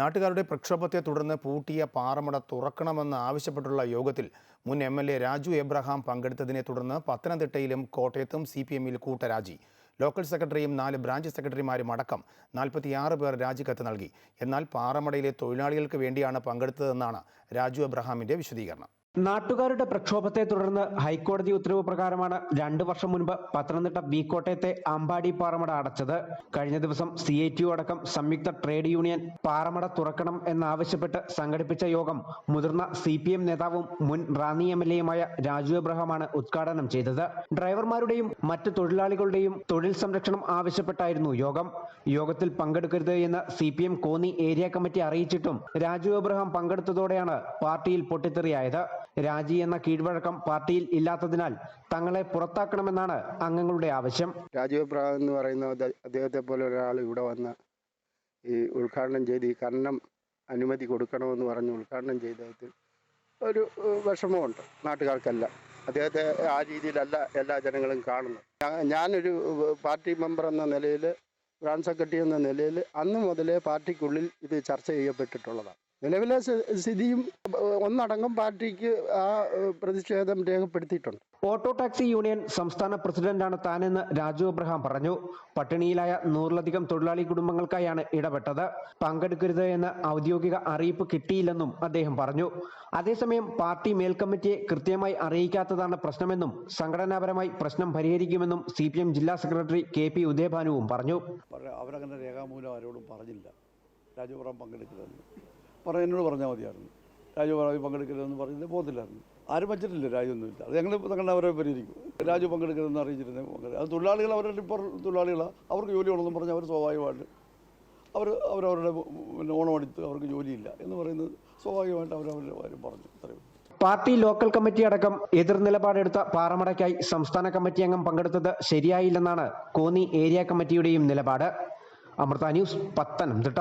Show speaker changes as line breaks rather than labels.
നാട്ടുകാരുടെ പ്രക്ഷോഭത്തെ തുടർന്ന് പൂട്ടിയ പാറമട തുറക്കണമെന്ന് ആവശ്യപ്പെട്ടുള്ള യോഗത്തിൽ മുൻ M L A Raju Abraham പങ്കെടുത്തതിനെ തുടർന്ന് പത്തനംതിട്ടയിലും കോട്ടയത്തും സി പി എമ്മിൽ കൂട്ടരാജി. ലോക്കൽ സെക്രട്ടറിയും നാല് ബ്രാഞ്ച് സെക്രട്ടറിമാരും അടക്കം നാൽപ്പത്തിയാറ് പേർ രാജിക്കത്ത് നൽകി. എന്നാൽ പാറമടയിലെ തൊഴിലാളികൾക്ക് വേണ്ടിയാണ് പങ്കെടുത്തതെന്നാണ് രാജു എബ്രഹാമിന്റെ വിശദീകരണം.
നാട്ടുകാരുടെ പ്രക്ഷോഭത്തെ തുടർന്ന് ഹൈക്കോടതി ഉത്തരവ് പ്രകാരമാണ് രണ്ടു വർഷം മുൻപ് പത്തനംതിട്ട ബി കോട്ടയത്തെ അമ്പാടി പാറമട അടച്ചത്. കഴിഞ്ഞ ദിവസം സി ഐ ടി അടക്കം സംയുക്ത ട്രേഡ് യൂണിയൻ പാറമട തുറക്കണം എന്നാവശ്യപ്പെട്ട് സംഘടിപ്പിച്ച യോഗം മുതിർന്ന സി പി എം നേതാവും മുൻ റാന്നി എം എൽ എയുമായ രാജു എബ്രഹാമാണ് ഉദ്ഘാടനം ചെയ്തത്. ഡ്രൈവർമാരുടെയും മറ്റു തൊഴിലാളികളുടെയും തൊഴിൽ സംരക്ഷണം ആവശ്യപ്പെട്ടായിരുന്നു യോഗം. യോഗത്തിൽ പങ്കെടുക്കരുത് എന്ന് C P M Konni area committee അറിയിച്ചിട്ടും Raju Abraham പങ്കെടുത്തതോടെയാണ് പാർട്ടിയിൽ പൊട്ടിത്തെറിയായത്. രാജി എന്ന കീഴ്വഴക്കം പാർട്ടിയിൽ ഇല്ലാത്തതിനാൽ തങ്ങളെ പുറത്താക്കണമെന്നാണ് അംഗങ്ങളുടെ ആവശ്യം.
രാജീവ് പ്രാവ് എന്ന് പറയുന്ന അദ്ദേഹ- അദ്ദേഹത്തെ പോലെ ഒരാൾ ഇവിടെ വന്ന് ഈ ഉദ്ഘാടനം ചെയ്ത് ഈ കണ്ണം അനുമതി കൊടുക്കണമെന്ന് പറഞ്ഞ് ഉദ്ഘാടനം ചെയ്തതിൽ ഒരു വിഷമമുണ്ട് നാട്ടുകാർക്കെല്ലാം. അദ്ദേഹത്തെ ആ രീതിയിലല്ല എല്ലാ ജനങ്ങളും കാണുന്നത്. ഞാനൊരു പാർട്ടി മെമ്പർ എന്ന നിലയിൽ ബ്രാഞ്ച് സെക്രട്ടറി എന്ന നിലയിൽ അന്ന് മുതലേ പാർട്ടിക്കുള്ളിൽ ഇത് ചർച്ച ചെയ്യപ്പെട്ടിട്ടുള്ളതാണ്. നിലവിലെ സ്ഥി- സ്ഥിതിയും ഒന്നടങ്കം പാർട്ടിക്ക് ആ പ്രതിഷേധം രേഖപ്പെടുത്തിയിട്ടുണ്ട്.
ഓട്ടോ ടാക്സി യൂണിയൻ സംസ്ഥാന പ്രസിഡന്റാണ് താനെന്ന് രാജു അബ്രഹാം പറഞ്ഞു. പട്ടിണിയിലായ നൂറിലധികം തൊഴിലാളി കുടുംബങ്ങൾക്കായാണ് ഇടപെട്ടത്. പങ്കെടുക്കരുത് എന്ന് ഔദ്യോഗിക അറിയിപ്പ് കിട്ടിയില്ലെന്നും അദ്ദേഹം പറഞ്ഞു. അതേസമയം പാർട്ടി മേൽക്കമ്മിറ്റിയെ കൃത്യമായി അറിയിക്കാത്തതാണ് പ്രശ്നമെന്നും സംഘടനാപരമായി പ്രശ്നം പരിഹരിക്കുമെന്നും സി ജില്ലാ സെക്രട്ടറി കെ പി ഉദയഭാനുവും പറഞ്ഞു.
അവരങ്ങനെ രേഖാമൂലം ആരോടും പറഞ്ഞില്ല. രാജു അബ്രഹാം പങ്കെടുക്കരുതെന്ന്. പറഞ്ഞ എന്നോട് പറഞ്ഞാൽ മതിയായിരുന്നു. രാജു പറഞ്ഞു പങ്കെടുക്കരുതെന്ന് പറഞ്ഞത് പോകത്തില്ലായിരുന്നു. ആരും വച്ചിട്ടില്ല രാജൊന്നുമില്ല അത് ഞങ്ങൾ തങ്ങളുടെ അവരെ പരിഹരിക്കും രാജു പങ്കെടുക്കരുതെന്ന് അറിയിച്ചിരുന്നേ അത് തൊഴിലാളികൾ അവരുടെ ഇപ്പോൾ തൊഴിലാളികളാണ് അവർക്ക് ജോലി ഉള്ളതെന്ന് പറഞ്ഞാൽ അവർ സ്വാഭാവികമായിട്ട് അവർ അവരവരുടെ പിന്നെ ഓണം അടിത്ത് അവർക്ക് ജോലിയില്ല എന്ന് പറയുന്നത് സ്വാഭാവികമായിട്ട് അവരവരുടെ കാര്യം പറഞ്ഞു. അത്രയും
പാർട്ടി ലോക്കൽ കമ്മിറ്റി അടക്കം എതിർ നിലപാടെടുത്ത പാറമടയ്ക്കായി സംസ്ഥാന കമ്മിറ്റി അംഗം പങ്കെടുത്തത് ശരിയായില്ലെന്നാണ് കോന്നി ഏരിയ കമ്മിറ്റിയുടെയും നിലപാട്. അമൃത ന്യൂസ് പത്തനംതിട്ട.